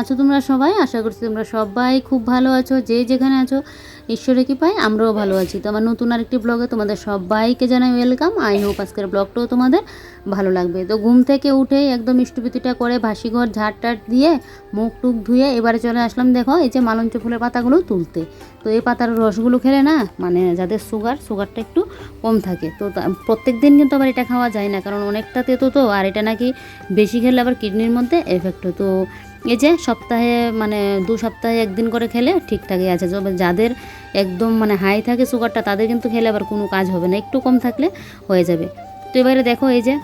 আছো তোমরা সবাই? আশা করছি তোমরা সবাই খুব ভালো আছো। যে যেখানে আছো ঈশ্বরে কি পাই আমরাও ভালো আছি। তো আমার নতুন আরেকটি ব্লগে তোমাদের সবাইকে জানাই ওয়েলকাম আই হোপ আজকের ব্লগটাও তোমাদের ভালো লাগবে। তো ঘুম থেকে উঠে একদম ইষ্টপিতিটা করে ভাসিঘর ঝাড় টাট দিয়ে মুখ টুক ধুয়ে এবারে চলে আসলাম দেখো, এই যে মালঞ্চ ফুলের পাতাগুলো তুলতে। তো এই পাতার রসগুলো খেলে না মানে যাদের সুগার সুগারটা একটু কম থাকে। তো প্রত্যেক দিন কিন্তু আবার এটা খাওয়া যায় না, কারণ অনেকটা তেতো তো, আর এটা নাকি বেশি খেলে আবার কিডনির মধ্যে এফেক্ট হতো এই যে সপ্তাহে মানে দু সপ্তাহে একদিন করে খেলে ঠিকঠাকই আছে। তবে যাদের একদম মানে হাই থাকে সুগারটা তাদের কিন্তু খেলে আবার কোনো কাজ হবে না। একটু কম থাকলে হয়ে যাবে। তো এবারে দেখো এই যে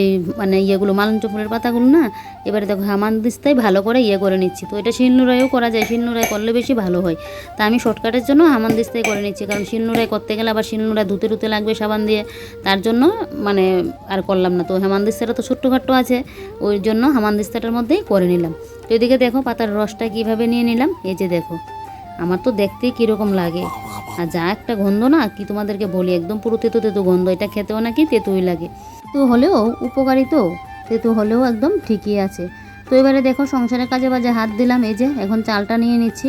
এই মানে ইয়েগুলো মালঞ্চ ফুলের পাতাগুলো না, এবারে দেখো হামান দিস্তায় ভালো করে ইয়ে করে নিচ্ছি। তো এটা শিলনোড়াইও করা যায় শিলনোড়াই করলে বেশি ভালো হয়। তা আমি শর্টকাটের জন্য হামান দিস্তায় করে নিচ্ছি, কারণ শিলনোড়াই করতে গেলে আবার শিলনোড়ায় ধুতে ধুতে লাগবে সাবান দিয়ে। তার জন্য মানে আর করলাম না। তো হেমান দিস্তাটা তো ছোট্টখাট্টো আছে, ওই জন্য হামান দিস্তাটার মধ্যেই করে নিলাম। তো এদিকে দেখো পাতার রসটা কীভাবে নিয়ে নিলাম, এই যে দেখো। আমার তো দেখতেই কীরকম লাগে। আর যা একটা গন্ধ না, কি তোমাদেরকে বলি, একদম পুরো তেতো তেতো গন্ধ। এটা খেতেও নাকি তেতুই লাগে। তো হলেও উপকারী তো, তেতো হলেও একদম ঠিকই আছে। তো এবারে দেখো সংসারের কাজে বাজে হাত দিলাম, এই যে এখন চালটা নিয়ে নিচ্ছি।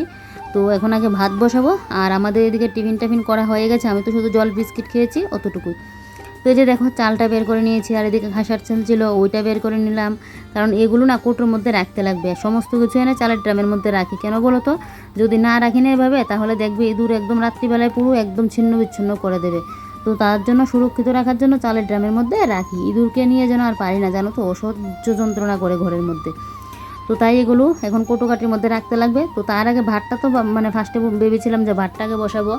তো এখন আগে ভাত বসাবো, আর আমাদের এদিকে টিফিন টাফিন করা হয়ে গেছে। আমি তো শুধু জল, বিস্কিট খেয়েছি, অতটুকুই। তো এই যে দেখো, চালটা বের করে নিয়েছি আর এদিকে ঘাসার চাল ছিল, ওইটা বের করে নিলাম। কারণ এগুলো না কোটোর মধ্যে রাখতে লাগবে। সমস্ত কিছু এনে চালের ড্রামের মধ্যে রাখি। কেন বলো তো? যদি না রাখি না এভাবে, তাহলে দেখবে ইঁদুর একদম রাত্রিবেলায় পুরো একদম ছিন্ন বিচ্ছিন্ন করে দেবে। তো তার জন্য সুরক্ষিত রাখার জন্য চালের ড্রামের মধ্যে রাখি। ইঁদুরকে নিয়ে যেন আর পারি না, জানো তো? অসহ্য যন্ত্রণা করে ঘরের মধ্যে। তো তাই এগুলো এখন কোটোকাটির মধ্যে রাখতে লাগবে। তো তার আগে ভাতটা তো মানে ফার্স্টে ভেবেছিলাম যে ভাতটাকে বসাবো।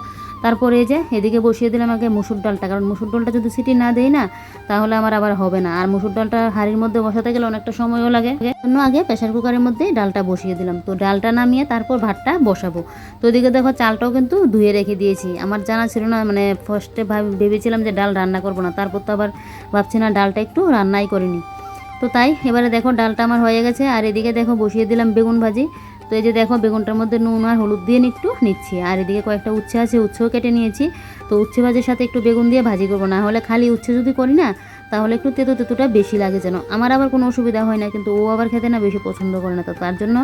তারপরে এই যে এদিকে বসিয়ে দিলাম আগে মুসুর ডালটা। কারণ মুসুর ডালটা যদি সিটি না দেই না, তাহলে আমার আবার হবে না। আর মুসুর ডালটা হাঁড়ির মধ্যে বসাতে গেলে অনেকটা সময়ও লাগে। জন্য আগে প্রেশার কুকারের মধ্যেই ডালটা বসিয়ে দিলাম। তো ডালটা নামিয়ে তারপর ভাতটা বসাবো। তো এদিকে দেখো চালটাও কিন্তু ধুয়ে রেখে দিয়েছি। আমার জানা ছিল না মানে ফার্স্টে ভেবেছিলাম যে ডাল রান্না করব না। তারপর তো আবার ভাবছি না, ডালটা একটু রান্নাই করিনি তো তাই, এবারে দেখো ডালটা আমার হয়ে গেছে, আর এদিকে দেখো বসিয়ে দিলাম বেগুন ভাজি। তো এই যে দেখো বেগুনটার মধ্যে নুন আর হলুদ দিয়ে একটু নিচ্ছি, আর এদিকে কয়েকটা উচ্ছে আছে, উচ্ছেও কেটে নিয়েছি। তো উচ্ছে ভাজির সাথে একটু বেগুন দিয়ে ভাজি করব, না হলে খালি উচ্ছে যদি করি না, তাহলে একটু তেতো তেতোটা বেশি লাগে যেন। আমার আবার কোনো অসুবিধা হয় না, কিন্তু ও আবার খেতে না বেশি পছন্দ করে না, তো তার জন্য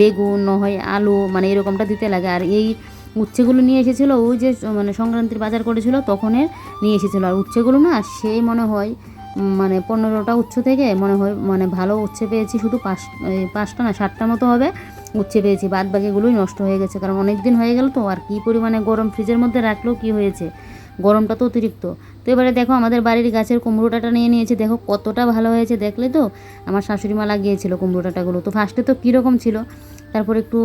বেগুন হয় আলু মানে এরকমটা দিতে লাগে। আর এই উচ্ছেগুলো নিয়ে এসেছিল, ওই যে মানে সংক্রান্তির বাজার করেছিল তখনের নিয়ে এসেছিল। আর উচ্ছেগুলো না সেই মনে হয় মানে পনেরোটা উচ্চ থেকে মনে হয় মানে ভালো উচ্ছে পেয়েছি শুধু পাঁচ পাঁচটা না, সাতটা মতো হবে উচ্ছে পেয়েছি। বাদ বাকিগুলোই নষ্ট হয়ে গেছে, কারণ অনেক দিন হয়ে গেল তো, আর কী পরিমাণে গরম ফ্রিজের মধ্যে রাখলেও কী হয়েছে? গরমটা তো অতিরিক্ত। তো এবারে দেখো, আমাদের বাড়ির গাছের কুমড়োটাটা নিয়ে নিয়েছে, দেখো কতটা ভালো হয়েছে দেখলে তো। আমার শাশুড়ি মা লাগিয়েছিল কুমড়োটাগুলো তো ফার্স্টে তো কীরকম ছিল? তারপর একটু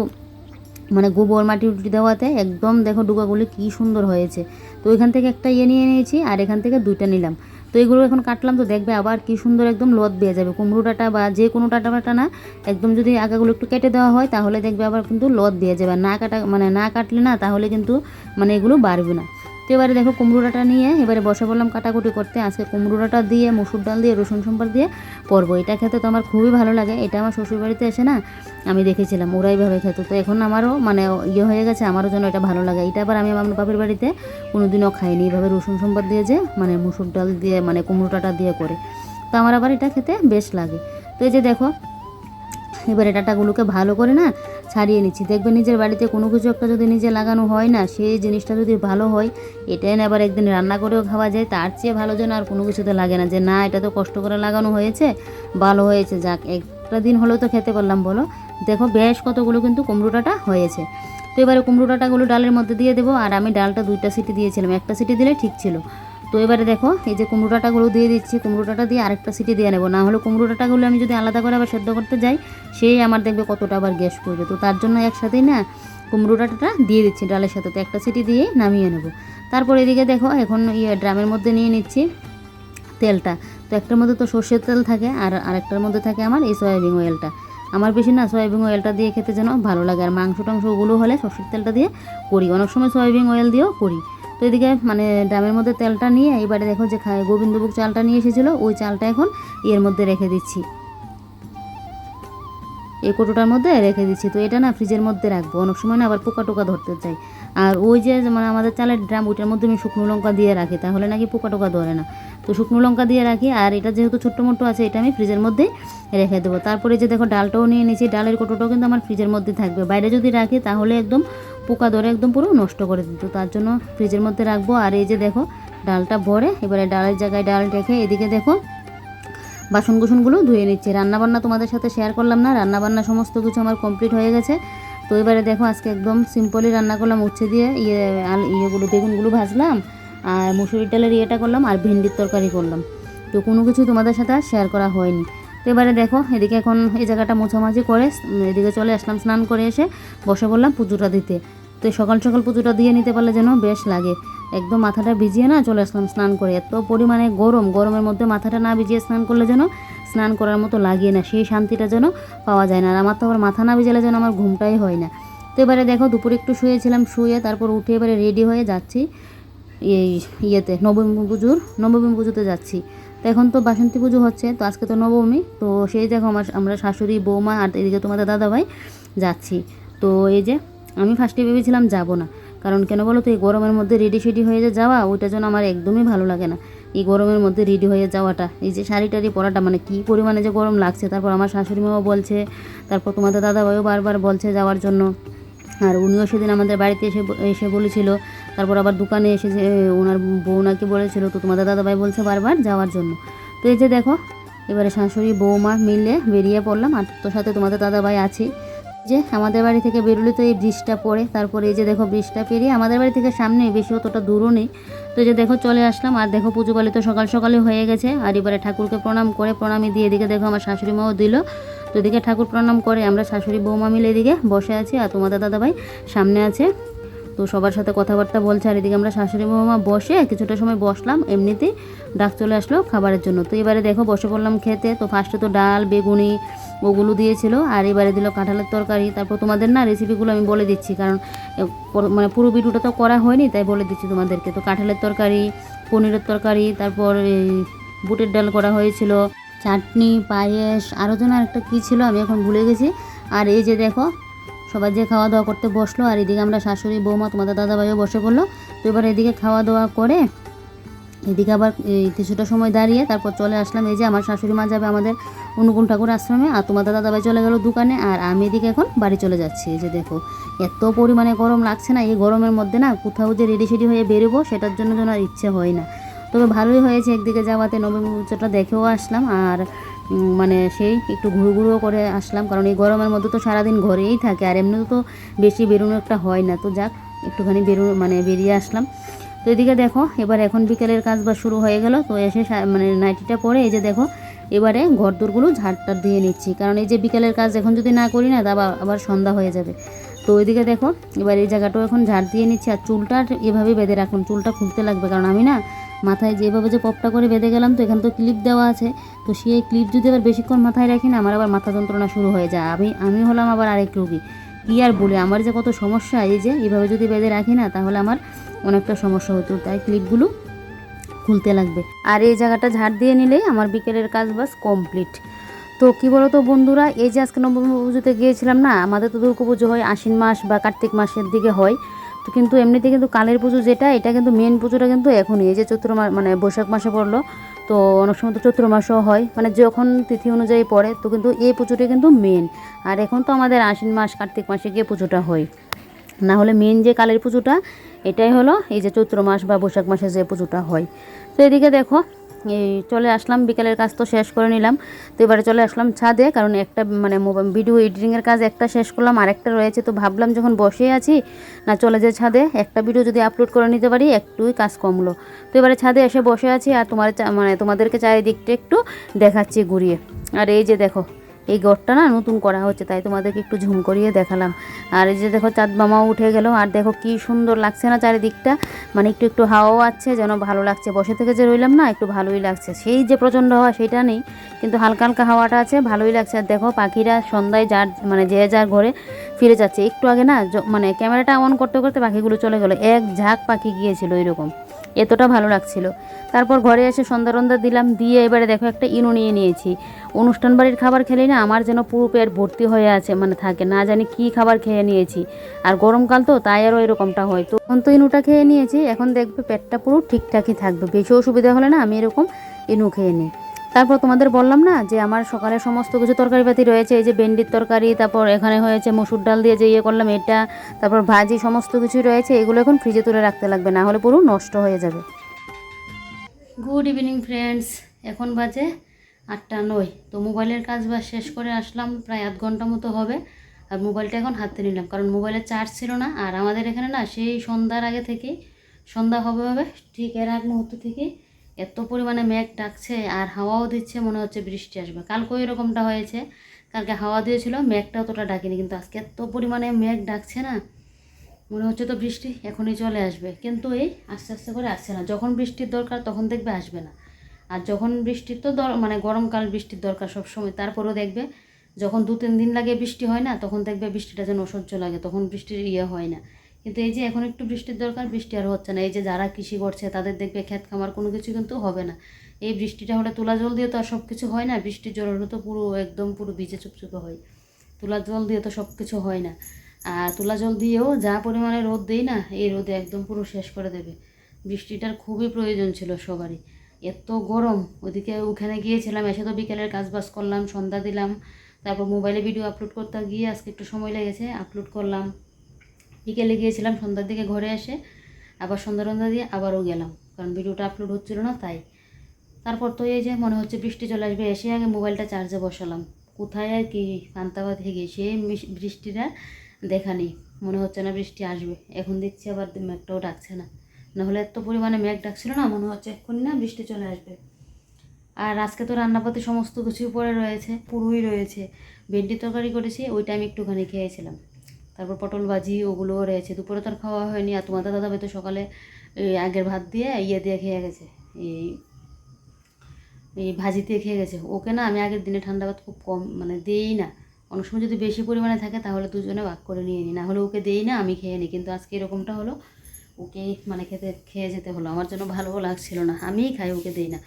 মানে গোবর, মাটি উটি দেওয়াতে একদম দেখো ডুবাগুলি কী সুন্দর হয়েছে। তো ওইখান থেকে একটা ইয়ে নিয়ে নিয়েছি, আর এখান থেকে দুইটা নিলাম। তো এগুলো এখন কাটলাম তো দেখবে আবার কি সুন্দর একদম লত বেয়ে যাবে। কুমড়ো ডাঁটা বা যে কোনো ডাঁটা বাটা না, একদম যদি আগাগুলো একটু কেটে দেওয়া হয়, তাহলে দেখবে আবার কিন্তু লত দিয়ে যাবে। না কাটা মানে না কাটলে না, তাহলে কিন্তু মানে এগুলো বাড়বে না। তো এবারে দেখো কুমড়ো ডাঁটা নিয়ে এবারে বসে বললাম কাটাকুটি করতে। আজকে কুমড়ো ডাঁটা দিয়ে, মুসুর ডাল দিয়ে, রসুন সম্বার দিয়ে করব এটা খেতে তো আমার খুবই ভালো লাগে। এটা আমার শ্বশুরবাড়িতে এসে না আমি দেখেছিলাম, ওরাই ভাবে খেত। তো এখন আমারও মানে ইয়ে হয়ে গেছে, আমারও যেন এটা ভালো লাগে। এটা আবার আমি আমার বাপের বাড়িতে কোনোদিনও খাইনি। এইভাবে রসুন সম্বাদ দিয়ে যে মানে মুসুর ডাল দিয়ে মানে কুমড়োটাটা দিয়ে করে। তো আমার আবার এটা খেতে বেশ লাগে। তো এই যে দেখো এবারে ডাটাগুলোকে ভালো করে না ছাড়িয়ে নিচ্ছি। দেখবে নিজের বাড়িতে কোনো কিছু একটা যদি নিজে লাগানো হয় না, সেই জিনিসটা যদি ভালো হয়, এটাই না আবার একদিন রান্না করেও খাওয়া যায়, তার চেয়ে ভালো যেন আর কোনো কিছুতে লাগে না যে না, এটা তো কষ্ট করে লাগানো হয়েছে, ভালো হয়েছে, যাক, একটা দিন হলেও তো খেতে পারলাম, বলো। দেখো বেশ কতগুলো কিন্তু কুমড়োটাটা হয়েছে। তো এবারে কুমড়ো ডাঁটাগুলো ডালের মধ্যে দিয়ে দেবো, আর আমি ডালটা দুইটা সিটি দিয়েছিলাম, একটা সিটি দিলে ঠিক ছিল। তো এবারে দেখো, এই যে কুমড়ো ডাঁটাগুলো দিয়ে দিচ্ছি কুমড়ো ডাঁটা দিয়ে আরেকটা সিটি দিয়ে নেব। না হলে কুমড়ো ডাঁটাগুলো আমি যদি আলাদা করে আবার সেদ্ধ করতে যাই, সেই আমার দেখবে কতটা আবার গ্যাস করবে তো তার জন্য একসাথেই না কুমড়ো ডাঁটাটা দিয়ে দিচ্ছি ডালের সাথে। তো একটা সিটি দিয়ে নামিয়ে নেব। তারপর এদিকে দেখো, এখন ইয়ে ড্রামের মধ্যে নিয়ে নিচ্ছি তেলটা। তো একটার মধ্যে তো সর্ষের তেল থাকে আর আরেকটার মধ্যে থাকে আমার এই সয়াবিন অয়েলটা। আমার বেশি না সয়াবিন অয়েলটা দিয়ে খেতে যেন ভালো লাগে। আর মাংস টাংস ওগুলো হলে সর্ষের তেলটা দিয়ে করি। অনেক সময় সয়াবিন অয়েল দিয়েও করি। তো এদিকে মানে ড্রামের মধ্যে তেলটা নিয়ে এবারে দেখো যে গোবিন্দভোগ চালটা নিয়ে এসেছিল, ওই চালটা এখন এর মধ্যে রেখে দিচ্ছি। এই কোটোটার মধ্যে রেখে দিচ্ছি। তো এটা না ফ্রিজের মধ্যে রাখব, অনেক সময় না আবার পোকা টোকা ধরতে চাই। আর ওই যে মানে আমাদের চালের ড্রাম, ওইটার মধ্যে আমি শুকনো লঙ্কা দিয়ে রাখি, তাহলে নাকি পোকা টোকা ধরে না। তো শুকনো লঙ্কা দিয়ে রাখি, আর এটা যেহেতু ছোট্ট মোটো আছে, এটা আমি ফ্রিজের মধ্যে রেখে দেবো। তারপরে যে দেখো ডালটাও নিয়ে নিয়েছি ডালের কোটোটাও কিন্তু আমার ফ্রিজের মধ্যে থাকবে। বাইরে যদি রাখি, তাহলে একদম পোকা ধরে একদম পুরো নষ্ট করে দিত। তার জন্য ফ্রিজের মধ্যে রাখব। আর এই যে দেখো, ডালটা ভরে এবারে ডালের জায়গায় ডাল রেখে এদিকে দেখো বাসন কুসনগুলো ধুয়ে নিচ্ছি। রান্নাবান্না তোমাদের সাথে শেয়ার করলাম না, রান্নাবান্না সমস্ত কিছু আমার কমপ্লিট হয়ে গেছে। তো এবারে দেখো, আজকে একদম সিম্পলি রান্না করলাম, উচ্ছে দিয়ে ইয়ে ইয়েগুলো, বেগুনগুলো ভাজলাম, আর মুসুরির ডালের ইয়েটা করলাম, আর ভেন্ডির তরকারি করলাম। তো কোনো কিছু তোমাদের সাথে আর শেয়ার করা হয়নি। এবারে দেখো, এদিকে এখন এই জায়গাটা মোছামাছি করে এদিকে চলে আসলাম, স্নান করে এসে বসে বললাম পুজোটা দিতে। তো সকাল সকাল পুজোটা দিয়ে নিতে পারলে যেন বেশ লাগে। একদম মাথাটা ভিজিয়ে না চলে আসলাম স্নান করে। এত পরিমাণে গরম, গরমের মধ্যে মাথাটা না ভিজিয়ে স্নান করলে যেন স্নান করার মতো লাগে না, সেই শান্তিটা যেন পাওয়া যায় না। আর আমার তো আবার মাথা না ভিজালে যেন আমার ঘুমটাই হয় না। তো এবারে দেখো, দুপুরে একটু শুয়েছিলাম, শুয়ে তারপর উঠে এবারে রেডি হয়ে যাচ্ছি। এই ইয়েতে, নবমী পুজোর, নবমী পুজোতে যাচ্ছি। তো এখন তো বাসন্তী পুজো হচ্ছে, তো আজকে তো নবমী, তো সেই দেখো আমার আমরা শাশুড়ি, বৌমা আর এদিকে তোমাদের দাদাভাই যাচ্ছি। তো এই যে আমি ফার্স্টে ভেবেছিলাম যাব না, কারণ কেন বলো তো এই গরমের মধ্যে রেডি সেডি হয়ে যে যাওয়া, ওইটা যেন আমার একদমই ভালো লাগে না। এই গরমের মধ্যে রেডি হয়ে যাওয়াটা, এই যে শাড়ি টাড়ি পরাটা মানে কী পরিমাণে যে গরম লাগছে, তারপর আমার শাশুড়ি মাও বলছে, তারপর তোমাদের দাদাভাইও বারবার বলছে যাওয়ার জন্য। আর উনিও সেদিন আমাদের বাড়িতে এসে এসে বলেছিল তারপর আবার দোকানে এসে যে ওনার বউ নাকি বলেছিল, তো তোমাদের দাদাভাই বলছে বারবার যাওয়ার জন্য। তো এই যে দেখো, এবারে শাশুড়ি বৌমা মিলে বেরিয়ে পড়লাম, আর তোর সাথে তোমাদের দাদাভাই আছে। যে আমাদের বাড়ি থেকে বেরোলে তো এই ব্রিজটা পড়ে, তারপরে এই যে দেখো ব্রিজটা পেরিয়ে আমাদের বাড়ি থেকে সামনে, বেশি অতটা দূরও নেই। তো যে দেখো চলে আসলাম, আর দেখো পুজো বালি তো সকাল সকালে হয়ে গেছে, আর এবারে ঠাকুরকে প্রণাম করে, প্রণামী দিয়ে এদিকে দেখো আমার শাশুড়ি মাও দিল। তো এদিকে ঠাকুর প্রণাম করে, আমরা শাশুড়ি বৌমা মিলে এদিকে বসে আছি, আর তোমাদের দাদাভাই সামনে আছে। তো সবার সাথে কথাবার্তা বলছে, আর এদিকে আমরা শাশুড়ি বৌমা বসে কিছুটা সময় বসলাম, এমনিতেই ডাক চলে আসলো খাবারের জন্য। তো এবারে দেখো বসে পড়লাম খেতে, তো ফার্স্টে তো ডাল, বেগুনি ওগুলো দিয়েছিল, আর এবারে দিল কাঁঠালের তরকারি। তারপর তোমাদের না রেসিপিগুলো আমি বলে দিচ্ছি, কারণ মানে পুরো ভিডিওটা তো করা হয়নি, তাই বলে দিচ্ছি তোমাদেরকে। তো কাঁঠালের তরকারি, পনিরের তরকারি, তারপর এই বুটের ডাল করা হয়েছিল, চাটনি, পায়েস আরও যেন আরেকটা কী ছিল আমি এখন ভুলে গেছি। আর এই যে দেখো সবাই যে খাওয়া দাওয়া করতে বসল, আর এদিকে আমরা শাশুড়ি, বৌমা, তোমাদের দাদাভাইও বসে পড়ল। তো এবার এদিকে খাওয়া দাওয়া করে এদিকে আবার কিছুটা সময় দাঁড়িয়ে তারপর চলে আসলাম। এই যে আমার শাশুড়ি মা যাবে আমাদের অনুকূল ঠাকুর আশ্রমে, আর তোমাদের দাদাভাই চলে গেল দোকানে, আর আমি এদিকে এখন বাড়ি চলে যাচ্ছি। এই যে দেখো, এত পরিমাণে গরম লাগছে না, এই গরমের মধ্যে না কোথাও যে রেডি সেডি হয়ে বেরোবো, সেটার জন্য যেন আর ইচ্ছে হয় না। তবে ভালোই হয়েছে একদিকে যাওয়াতে, নবমী পুজোটা দেখেও আসলাম, আর মানে সেই একটু ঘুরু করে আসলাম। কারণ এই গরমের মধ্যে তো সারাদিন ঘরেই থাকে আর এমনিতে তো বেশি বেরোনো একটা হয় না। তো যাক, একটুখানি বেরো মানে বেরিয়ে আসলাম। তো এদিকে দেখো, এবার এখন বিকেলের কাজ বা শুরু হয়ে গেল। তো এসে মানে নাইটিটা পরে এই যে দেখো, এবারে ঘর দোরগুলো ঝাড়টা দিয়ে নিচ্ছি। কারণ এই যে বিকেলের কাজ এখন যদি না করি না, তা আবার সন্ধ্যা হয়ে যাবে। তো ওইদিকে দেখো, এবার এই জায়গাটাও এখন ঝাড় দিয়ে নিচ্ছি। আর চুলটা এভাবেই বেঁধে রাখুন চুলটা খুলতে লাগবে। কারণ আমি না মাথায় যেভাবে যে পপটা করে বেঁধে গেলাম তো এখানে তো ক্লিপ দেওয়া আছে। তো সেই ক্লিপ যদি আবার বেশিক্ষণ মাথায় রাখি না, আমার আবার মাথা যন্ত্রণা শুরু হয়ে যায়। আমি আমি হলাম আবার আরেক রোগী। কী আর বলি, আমার যে কত সমস্যা, এই যে এইভাবে যদি বেঁধে রাখি না, তাহলে আমার অনেকটা সমস্যা হতো। তাই ক্লিপগুলো খুলতে লাগবে। আর এই জায়গাটা ঝাড় দিয়ে নিলেই আমার বিকেলের কাজ বাস কমপ্লিট তো কী বলো তো বন্ধুরা, এই যে আজকে নবমী পুজোতে গিয়েছিলাম না, আমাদের তো দুর্গা পুজো হয় আশ্বিন মাস বা কার্তিক মাসের দিকে হয়। তো কিন্তু এমনিতে কিন্তু কালের পুজো যেটা, এটা কিন্তু মেন পুজোটা কিন্তু এখনই। এই যে চৈত্র মানে বৈশাখ মাসে পড়ল, তো অনেক সময় তো চৈত্র মাসও হয়। মানে যখন তিথি অনুযায়ী পড়ে, তো কিন্তু এই পুজোটা কিন্তু মেন আর এখন তো আমাদের আশ্বিন মাস, কার্তিক মাসে গিয়ে পুজোটা হয়। না হলে মেন যে কালের পুজোটা, এটাই হলো এই যে চৈত্র মাস বা বৈশাখ মাসে যে পুজোটা হয়। তো এদিকে দেখো এই চলে আসলাম, বিকালের কাজ তো শেষ করে নিলাম। তো এবারে চলে আসলাম ছাদে, কারণ একটা মানে ভিডিও এডিটিংয়ের কাজ একটা শেষ করলাম আর একটা রয়েছে। তো ভাবলাম যখন বসে আছি, না চলে যে ছাদে, একটা ভিডিও যদি আপলোড করে নিতে পারি, একটুই কাজ কমলো। তো এবারে ছাদে এসে বসে আছি, আর তোমার মানে তোমাদেরকে চারিদিকটা একটু দেখাচ্ছি, ঘুরিয়ে। আর এই যে দেখো এই গড়টা না নতুন করা হচ্ছে, তাই তোমাদেরকে একটু ঝুম করিয়ে দেখালাম। আর এই যে দেখো চাঁদ মামাও উঠে গেল, আর দেখো কি সুন্দর লাগছে না চারিদিকটা। মানে একটু একটু হাওয়াও আছে, যেন ভালো লাগছে। বসে থেকে যে রইলাম না, একটু ভালোই লাগছে। সেই যে প্রচণ্ড হাওয়া, সেটা নেই, কিন্তু হালকা হালকা হাওয়াটা আছে, ভালোই লাগছে। আর দেখো পাখিরা সন্ধ্যায় যার মানে যে যার ঘরে ফিরে যাচ্ছে। একটু আগে না মানে ক্যামেরাটা অন করতে করতে পাখিগুলো চলে গেলো। এক ঝাঁক পাখি গিয়েছিল এরকম। এতটা ভালো লাগছিল। তারপর ঘরে এসে সন্ধ্যা রন্ধা দিলাম। দিয়ে এবারে দেখো একটা ইনো নিয়ে নিয়েছি। অনুষ্ঠান বাড়ির খাবার খেলে না আমার যেন পুরো পেট ভর্তি হয়ে আছে মানে থাকে। না জানি কি খাবার খেয়ে নিয়েছি। আর গরমকাল তো, তাই আরও এরকমটা হয়। তো এখন তো ইনুটা খেয়ে নিয়েছি। এখন দেখবে পেটটা পুরো ঠিকঠাকই থাকবে। বেশি অসুবিধা হলে না আমি এরকম ইনু খেয়ে নিই। তারপর তোমাদের বললাম না যে আমার সকালে সমস্ত কিছু তরকারিপাতি রয়েছে, এই যে ভেন্ডির তরকারি, তারপর এখানে হয়েছে মসুর ডাল দিয়ে যে ইয়ে করলাম এটা, তারপর ভাজি সমস্ত কিছুই রয়েছে, এগুলো এখন ফ্রিজে তুলে রাখতে লাগবে, না হলে পুরো নষ্ট হয়ে যাবে। গুড ইভিনিং ফ্রেন্ডস এখন বাজে আটটা নয়। তো মোবাইলের কাজ বাজ শেষ করে আসলাম, প্রায় আধ ঘণ্টা মতো হবে, আর মোবাইলটা এখন হাতে নিলাম, কারণ মোবাইলের চার্জ ছিল না, আর আমাদের এখানে না সেই সন্ধ্যার আগে থেকেই সন্ধ্যা হবে হবে, ঠিক এর আগ মুহূর্ত থেকেই এত পরিমাণে মেঘ ডাকছে আর হাওয়াও দিচ্ছে, মনে হচ্ছে বৃষ্টি আসবে। কালকেও এরকমটা হয়েছে। কালকে হাওয়া দিয়েছিল, মেঘটা অতটা ডাকেনি, কিন্তু আজকে এত পরিমাণে মেঘ ডাকছে না, মনে হচ্ছে তো বৃষ্টি এখনই চলে আসবে। কিন্তু এই আস্তে আস্তে করে আসছে না। যখন বৃষ্টির দরকার তখন দেখবে আসবে না। আর যখন বৃষ্টির তো দর মানে গরমকাল বৃষ্টির দরকার সব সময় তারপরেও দেখবে যখন দু তিন দিন লাগে বৃষ্টি হয় না, তখন দেখবে বৃষ্টিটা যেন অসহ্য লাগে, তখন বৃষ্টির ইয়ে হয় না। কিন্তু এই যে এখন একটু বৃষ্টির দরকার, বৃষ্টি আর হচ্ছে না। এই যে যারা কৃষি করছে, তাদের দেখবে ক্ষেত খামার কোনো কিছু কিন্তু হবে না। এই বৃষ্টিটা হলে তোলা জল দিয়ে তো আর সব কিছু হয় না, বৃষ্টির জল হলে তো পুরো, একদম পুরো ভিজে চুপচুপে হয়। তোলা জল দিয়ে তো সব কিছু হয় না। আর তোলা জল দিয়েও যা পরিমাণে রোদ দেই না, এই রোদে একদম পুরো শেষ করে দেবে। বৃষ্টিটার খুবই প্রয়োজন ছিল সবারই। এত গরম, ওদিকে ওখানে গিয়েছিলাম, এসে তো বিকেলের কাজ বাজ করলাম, সন্ধ্যা দিলাম, তারপর মোবাইলে ভিডিও আপলোড করতে গিয়ে আজকে একটু সময় লেগেছে আপলোড করলাম। বিকেলে গিয়েছিলাম সন্ধ্যার দিকে ঘরে এসে, আবার সন্ধ্যা রন্ধা দিয়ে আবারও গেলাম, কারণ ভিডিওটা আপলোড হচ্ছিল না, তাই। তারপর তো এই যে মনে হচ্ছে বৃষ্টি চলে আসবে, এসে আগে মোবাইলটা চার্জে বসালাম। কোথায় আর কি কান্তাবাদ থেকে সে মিস- বৃষ্টিটা দেখা নেই, মনে হচ্ছে না বৃষ্টি আসবে। এখন দেখছি আবার মেঘটাও ডাকছে না। নাহলে এত পরিমাণে মেঘ ডাকছিল না, মনে হচ্ছে এক্ষুনি না বৃষ্টি চলে আসবে। আর আজকে তো রান্নাপাতি সমস্ত কিছুই পরে রয়েছে, পুরোই রয়েছে। ভেন্ডি তরকারি করেছি ওইটা আমি একটুখানি খেয়েছিলাম। তারপর পটল ভাজি ওগুলোও রয়েছে। দুপুরে তো আর খাওয়া হয়নি। আর তোমাদের দাদা হয়তো সকালে আগের ভাত দিয়ে ইয়ে দিয়ে খেয়ে গেছে। এই এই ভাজি দিয়ে খেয়ে গেছে। ওকে না আমি আগের দিনে ঠান্ডা ভাত খুব কম মানে দেই না। অনেক সময় যদি বেশি পরিমাণে থাকে তাহলে দুজনে ভাগ করে নিয়ে নিই না হলে ওকে দেই না, আমি খেয়ে নিই কিন্তু আজকে এরকমটা হলো ওকে মানে খেতে, খেয়ে যেতে হলো। আমার জন্য ভালোও লাগছিল না। আমিই খাই, ওকে দিই না।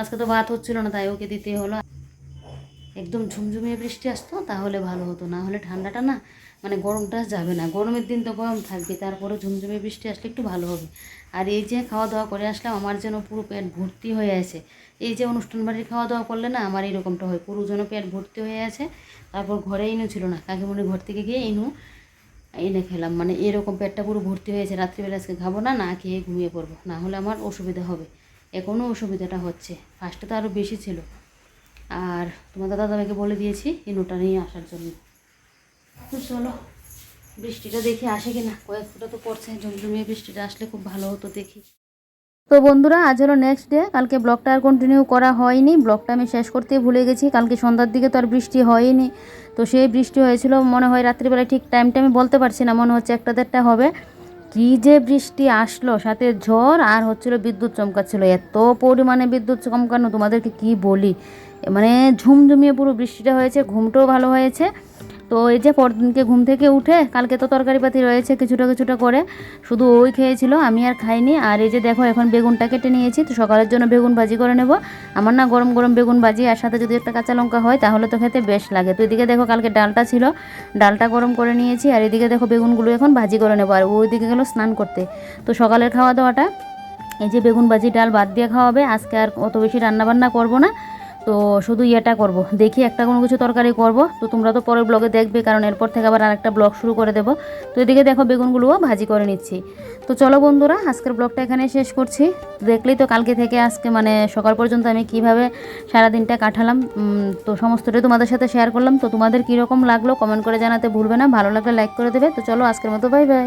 আজকে তো ভাত হচ্ছিল না, তাই ওকে দিতে হলো। একদম ঝুমঝুমিয়ে বৃষ্টি আসতো, তাহলে ভালো হতো। না হলে ঠান্ডাটা না মানে গরমটা যাবে না। গরমের দিন তো গরম থাকবে, তারপরে ঝুমঝুমিয়ে বৃষ্টি আসলে একটু ভালো হবে। আর এই যে খাওয়া দাওয়া করে আসলাম, আমার যেন পুরো পেট ভর্তি হয়ে আছে। এই যে অনুষ্ঠান বাড়ির খাওয়া দাওয়া করলে না, আমার এরকমটা হয়। পুরো যেন পেট ভর্তি হয়ে আছে, তারপর ঘরে ইনু ছিল না। কাকিমণি ঘর থেকে গিয়ে ইনু এনে খেলাম। মানে এরকম পেটটা পুরো ভর্তি হয়েছে রাত্রিবেলা আজকে খাব না না খেয়ে ঘুমিয়ে পড়ব। না হলে আমার অসুবিধা হবে। এখনও অসুবিধাটা হচ্ছে। ফার্স্টে তো আরও বেশি ছিল। আর তোমার দাদা দাদাকে বলে দিয়েছি, ইনুটা নিয়ে আসার জন্য। তো চলো বৃষ্টিটা দেখি আসে কি না কয়েক ফুটা তো পড়ছে, ঝুমঝুমিয়ে বৃষ্টিটা আসলে খুব ভালো হতো দেখি। তো বন্ধুরা, আজ হলো নেক্সট ডে কালকে ব্লগটা আর কন্টিনিউ করা হয়নি। ব্লগটা আমি শেষ করতে ভুলে গেছি। কালকে সন্ধ্যার দিকে তো আর বৃষ্টি হয়নি। তো সেই বৃষ্টি হয়েছিল, মনে হয় রাত্রিবেলায় ঠিক টাইমটা আমি বলতে পারছি না, মনে হচ্ছে একটা দেড়টা হবে। কি যে বৃষ্টি আসলো, সাথে ঝড় আর হচ্ছিল বিদ্যুৎ চমকাচ্ছিল। এত পরিমাণে বিদ্যুৎ চমকানো, তোমাদেরকে কি বলি? মানে ঝুমঝুমিয়ে পুরো বৃষ্টিটা হয়েছে, ঘুমটাও ভালো হয়েছে। তো এই যে পরদিনকে ঘুম থেকে উঠে কালকে তো তরকারিপাতি রয়েছে কিছুটা কিছুটা করে, শুধু ওই খেয়েছিল, আমি আর খাইনি। আর এই যে দেখো এখন বেগুনটা কেটে নিয়েছি, তো সকালের জন্য বেগুন ভাজি করে নেব। আমার না গরম গরম বেগুন ভাজি আর সাথে যদি একটা কাঁচা লঙ্কা হয়, তাহলে তো খেতে বেশ লাগে। তো এদিকে দেখো কালকে ডালটা ছিল, ডালটা গরম করে নিয়েছি, আর এদিকে দেখো বেগুনগুলো এখন ভাজি করে নেব। আর ওইদিকে গেলো স্নান করতে। তো সকালের খাওয়া দাওয়াটা, এই যে বেগুন ভাজি, ডাল বাদ দিয়ে খাওয়াবে আজকে আর অত বেশি রান্নাবান্না করব না। তো শুধু ইয়েটা করব। দেখি একটা কোনো কিছু তরকারি করব। তো তোমরা তো পরের ব্লগে দেখবে, কারণ এরপর থেকে আবার আরেকটা ব্লগ শুরু করে দেবো। তো এদিকে দেখো বেগুনগুলোও ভাজি করে নিচ্ছি। তো চলো বন্ধুরা, আজকের ব্লগটা এখানে শেষ করছি। দেখলেই তো কালকে থেকে আজকে মানে সকাল পর্যন্ত আমি কীভাবে সারা দিনটা কাটালাম তো সমস্তটাই তোমাদের সাথে শেয়ার করলাম। তো তোমাদের কীরকম লাগল কমেন্ট করে জানাতে ভুলবে না। ভালো লাগলে লাইক করে দেবে। তো চলো আজকের মতো বাই বাই